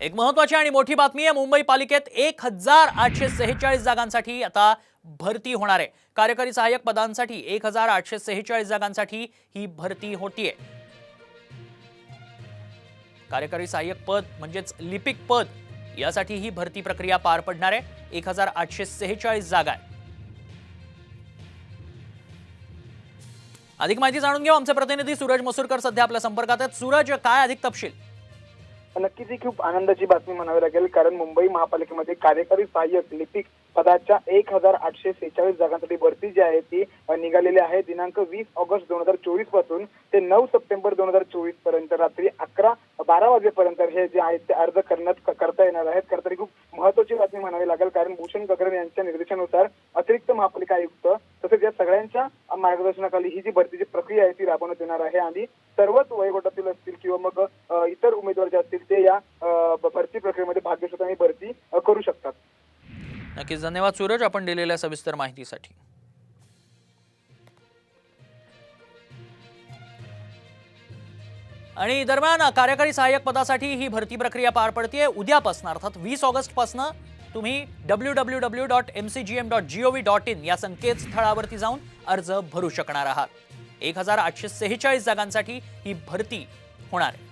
एक महत्वाची आणि मोठी बातमी आहे मुंबई पालिकेत एक हजार आठशे सेहेचाळीस जागांसाठी आता भरती होणार आहे. कार्यकारी सहाय्यक पदांसाठी एक हजार आठशे सेहेचाळीस जागांसाठी ही भरती होतीये. कार्यकारी सहाय्यक पद म्हणजेच लिपिक पद यासाठी ही भरती प्रक्रिया पार पडणार आहे. एक हजार आठशे सेहेचाळीस जागा आहे. अधिक माहिती जाणून घेऊ. आमचे प्रतिनिधी सूरज मसूरकर सध्या आपल्या संपर्कात आहेत. सूरज काय अधिक तपशील? नक्कीच ही खूप आनंदाची बातमी म्हणावी लागेल कारण मुंबई महापालिकेमध्ये कार्यकारी सहाय्यक लिपिक पदाच्या एक हजार आठशे सेहेचाळीस जागांसाठी भरती जी आहे ती निघालेली आहे. दिनांक वीस ऑगस्ट दोन हजार चोवीसपासून ते नऊ सप्टेंबर दोन हजार चोवीसपर्यंत रात्री अकरा बारा वाजेपर्यंत हे जे आहेत ते अर्ज करण्यात करता येणार आहेत. खरं खूप महत्वाची बातमी म्हणावी लागेल कारण भूषण गगन यांच्या निर्देशानुसार अतिरिक्त महापालिका आयुक्त तसेच या सगळ्यांच्या मार्गदर्शनाखाली ही जी भरतीची प्रक्रिया आहे ती राबवण्यात येणार आहे आणि सर्वच वयोगटातील असतील किंवा मग इतर उमेदवार जे असतील ते या भरती प्रक्रियेमध्ये भाग घेऊ शकतात आणि भरती करू शकतात. नक्कीच. धन्यवाद सूरज आपण दिलेल्या सविस्तर माहितीसाठी. आणि दरम्यान कार्यकारी सहाय्यक पदासाठी ही भरती प्रक्रिया पार पडते उद्यापासून अर्थात वीस ऑगस्टपासून तुम्ही W W W dot M C G M dot G O V dot in या संकेतस्थळावरती जाऊन अर्ज भरू शकणार आहात. एक हजार आठशे सेहेचाळीस जागांसाठी ही भरती होणार आहे.